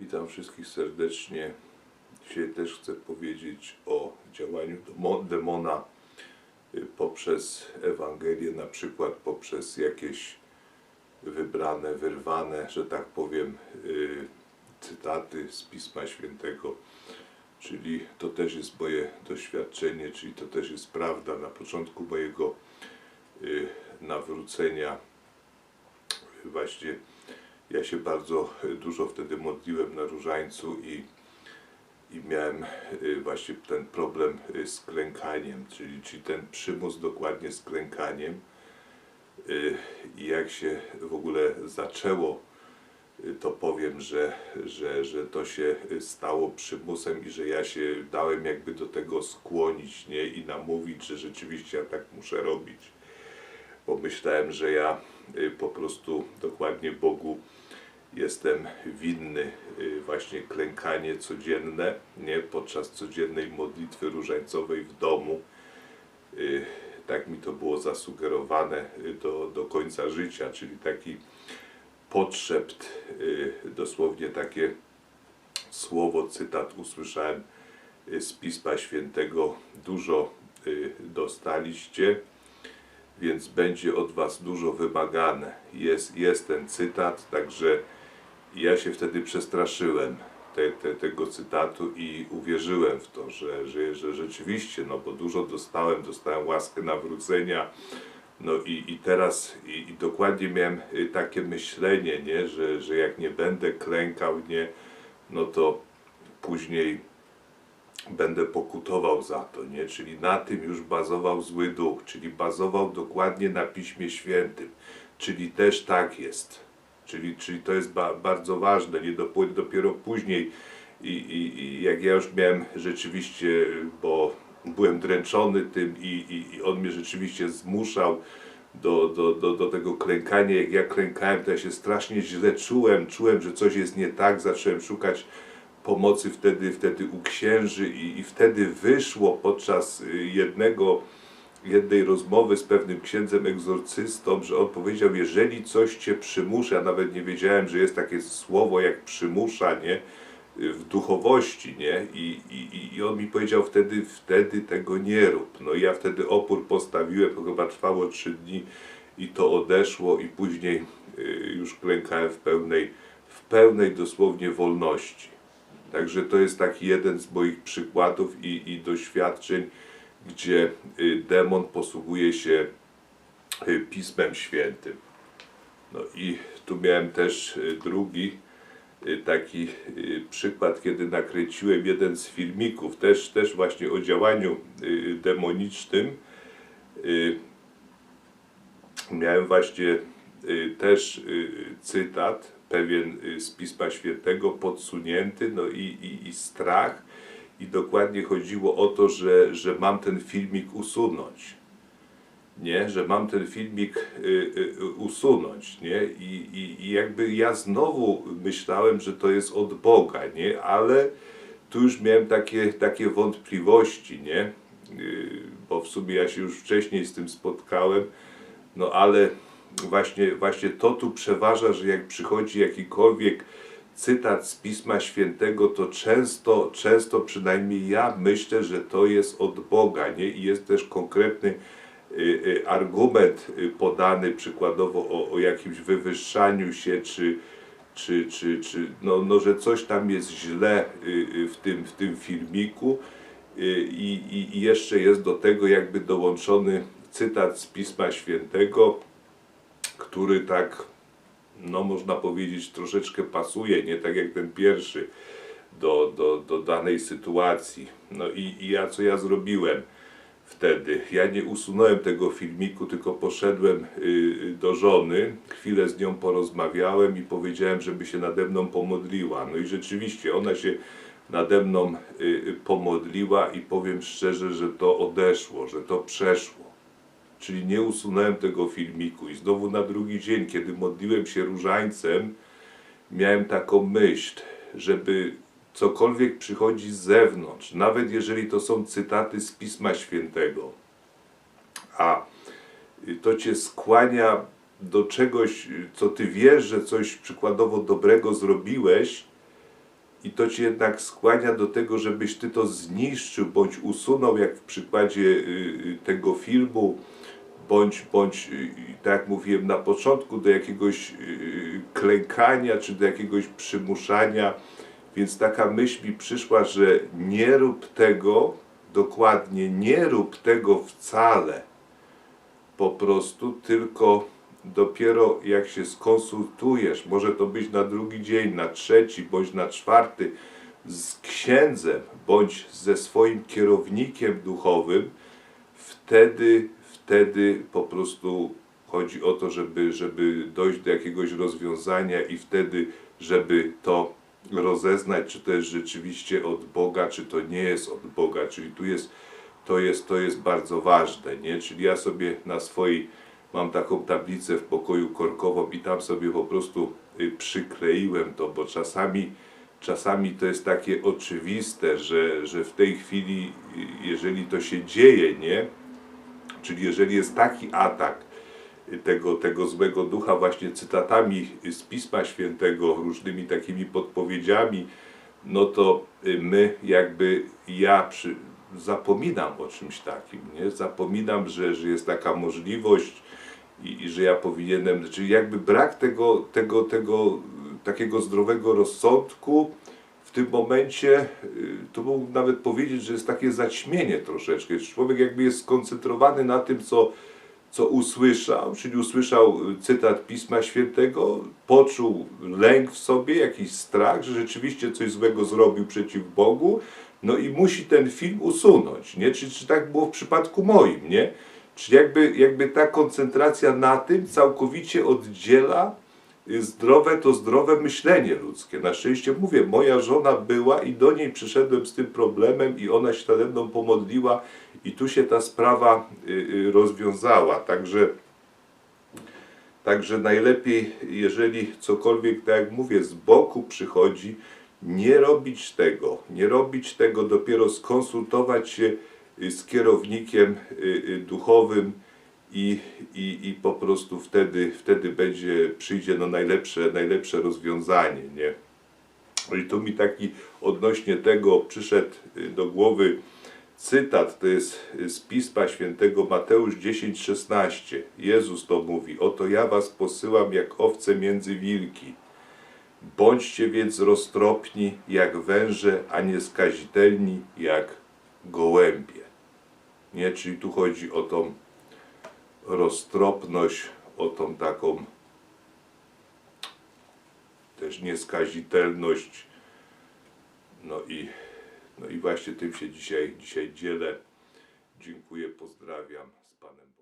Witam wszystkich serdecznie. Dzisiaj też chcę powiedzieć o działaniu demo- demona y, poprzez Ewangelię, na przykład poprzez jakieś wybrane, wyrwane, że tak powiem, y, cytaty z Pisma Świętego. Czyli to też jest moje doświadczenie, czyli to też jest prawda. Na początku mojego y, nawrócenia właśnie ja się bardzo dużo wtedy modliłem na różańcu i, i miałem y, właśnie ten problem y, z klękaniem, czyli, czyli ten przymus dokładnie z klękaniem. I jak się w ogóle zaczęło, to powiem, że, że, że to się stało przymusem i że ja się dałem jakby do tego skłonić nie? i namówić, że rzeczywiście ja tak muszę robić bo myślałem, że ja po prostu dokładnie Bogu jestem winny y, właśnie klękanie codzienne, nie podczas codziennej modlitwy różańcowej w domu. Y, Tak mi to było zasugerowane y, do, do końca życia, czyli taki podszept, y, dosłownie takie słowo, cytat usłyszałem z Pisma Świętego. Dużo dostaliście, więc będzie od Was dużo wymagane. Jest, jest ten cytat, także ja się wtedy przestraszyłem te, te, tego cytatu i uwierzyłem w to, że, że, że rzeczywiście, no bo dużo dostałem, dostałem łaskę nawrócenia, no i, i teraz i, i dokładnie miałem y, takie myślenie, nie, że, że jak nie będę klękał, nie, no to później będę pokutował za to, nie? Czyli na tym już bazował zły duch, czyli bazował dokładnie na Piśmie Świętym, czyli też tak jest. Czyli, czyli to jest ba bardzo ważne, nie dopó- dopiero później i, i, i jak ja już miałem rzeczywiście, bo byłem dręczony tym i, i, i on mnie rzeczywiście zmuszał do, do, do, do tego klękania. Jak ja klękałem, to ja się strasznie źle czułem, czułem, że coś jest nie tak, zacząłem szukać pomocy wtedy, wtedy u księży i, i wtedy wyszło podczas y, jednego, jednej rozmowy z pewnym księdzem egzorcystą, że on powiedział, jeżeli coś cię przymusza, ja nawet nie wiedziałem, że jest takie słowo jak przymusza, nie? W duchowości, nie? I, i, I on mi powiedział wtedy, wtedy tego nie rób. No i ja wtedy opór postawiłem, to chyba trwało trzy dni i to odeszło i później y, już klękałem w pełnej, w pełnej dosłownie wolności. Także to jest taki jeden z moich przykładów i, i doświadczeń, gdzie y, demon posługuje się y, Pismem Świętym. No i tu miałem też y, drugi taki przykład, kiedy nakręciłem jeden z filmików, też, też właśnie o działaniu demonicznym. Miałem właśnie też cytat, pewien z Pisma Świętego, podsunięty, no i, i, i strach. I dokładnie chodziło o to, że, że mam ten filmik usunąć. Nie, że mam ten filmik y, y, usunąć, nie? I, i, I jakby ja znowu myślałem, że to jest od Boga, nie? Ale tu już miałem takie, takie wątpliwości, nie? Y, Bo w sumie ja się już wcześniej z tym spotkałem, no ale właśnie, właśnie to tu przeważa, że jak przychodzi jakikolwiek cytat z Pisma Świętego, to często, często przynajmniej ja myślę, że to jest od Boga, nie? I jest też konkretny y, y, argument y, podany przykładowo o, o jakimś wywyższaniu się, czy, czy, czy, czy no, no, że coś tam jest źle w tym, w tym filmiku i, i, i jeszcze jest do tego jakby dołączony cytat z Pisma Świętego, który tak, no można powiedzieć, troszeczkę pasuje, nie tak jak ten pierwszy do, do, do danej sytuacji. No i, i ja co ja zrobiłem wtedy? Ja nie usunąłem tego filmiku, tylko poszedłem y, do żony, chwilę z nią porozmawiałem i powiedziałem, żeby się nade mną pomodliła. No i rzeczywiście ona się nade mną y, y, pomodliła i powiem szczerze, że to odeszło, że to przeszło. Czyli nie usunąłem tego filmiku. I znowu na drugi dzień, kiedy modliłem się różańcem, miałem taką myśl, żeby cokolwiek przychodzi z zewnątrz, nawet jeżeli to są cytaty z Pisma Świętego, a to cię skłania do czegoś, co ty wiesz, że coś przykładowo dobrego zrobiłeś, i to cię jednak skłania do tego, żebyś ty to zniszczył bądź usunął, jak w przykładzie y, y, tego filmu, bądź, bądź y, tak jak mówiłem na początku, do jakiegoś klękania czy do jakiegoś przymuszania. Więc taka myśl mi przyszła, że nie rób tego, dokładnie nie rób tego wcale po prostu, tylko dopiero jak się skonsultujesz, może to być na drugi dzień, na trzeci, bądź na czwarty, z księdzem, bądź ze swoim kierownikiem duchowym, wtedy, wtedy po prostu chodzi o to, żeby, żeby dojść do jakiegoś rozwiązania i wtedy, żeby to rozeznać, czy to jest rzeczywiście od Boga, czy to nie jest od Boga, czyli tu jest, to jest, to jest bardzo ważne, nie? Czyli ja sobie na swojej, mam taką tablicę w pokoju korkową i tam sobie po prostu y, przykleiłem to, bo czasami, czasami to jest takie oczywiste, że, że w tej chwili, y, jeżeli to się dzieje, nie? Czyli jeżeli jest taki atak tego, tego złego ducha właśnie cytatami z Pisma Świętego, różnymi takimi podpowiedziami, no to y, my jakby, ja przy, zapominam o czymś takim, nie? Zapominam, że, że jest taka możliwość i, i że ja powinienem, czyli jakby brak tego, tego, tego takiego zdrowego rozsądku, w tym momencie, y, to mógł nawet powiedzieć, że jest takie zaćmienie troszeczkę. Człowiek jakby jest skoncentrowany na tym, co, co usłyszał, czyli usłyszał y, cytat Pisma Świętego, poczuł lęk w sobie, jakiś strach, że rzeczywiście coś złego zrobił przeciw Bogu, no i musi ten film usunąć, nie? Czy, czy tak było w przypadku moim, nie? Czyli jakby, jakby ta koncentracja na tym całkowicie oddziela y, zdrowe to zdrowe myślenie ludzkie. Na szczęście mówię, moja żona była i do niej przyszedłem z tym problemem i ona się nade mną pomodliła i tu się ta sprawa y, y, rozwiązała. Także, także najlepiej, jeżeli cokolwiek, tak jak mówię, z boku przychodzi, nie robić tego, nie robić tego, dopiero skonsultować się z kierownikiem y, y, duchowym i, i, i po prostu wtedy, wtedy będzie, przyjdzie no najlepsze, najlepsze rozwiązanie, nie? I tu mi taki odnośnie tego przyszedł y, do głowy cytat, to jest y, z Pisma Świętego Mateusz 10:16. Jezus to mówi: Oto ja was posyłam jak owce między wilki. Bądźcie więc roztropni jak węże, a nie skazitelni jak gołębie. Nie, czyli tu chodzi o tą roztropność, o tą taką też nieskazitelność. No i, no i właśnie tym się dzisiaj, dzisiaj dzielę. Dziękuję, pozdrawiam z Panem.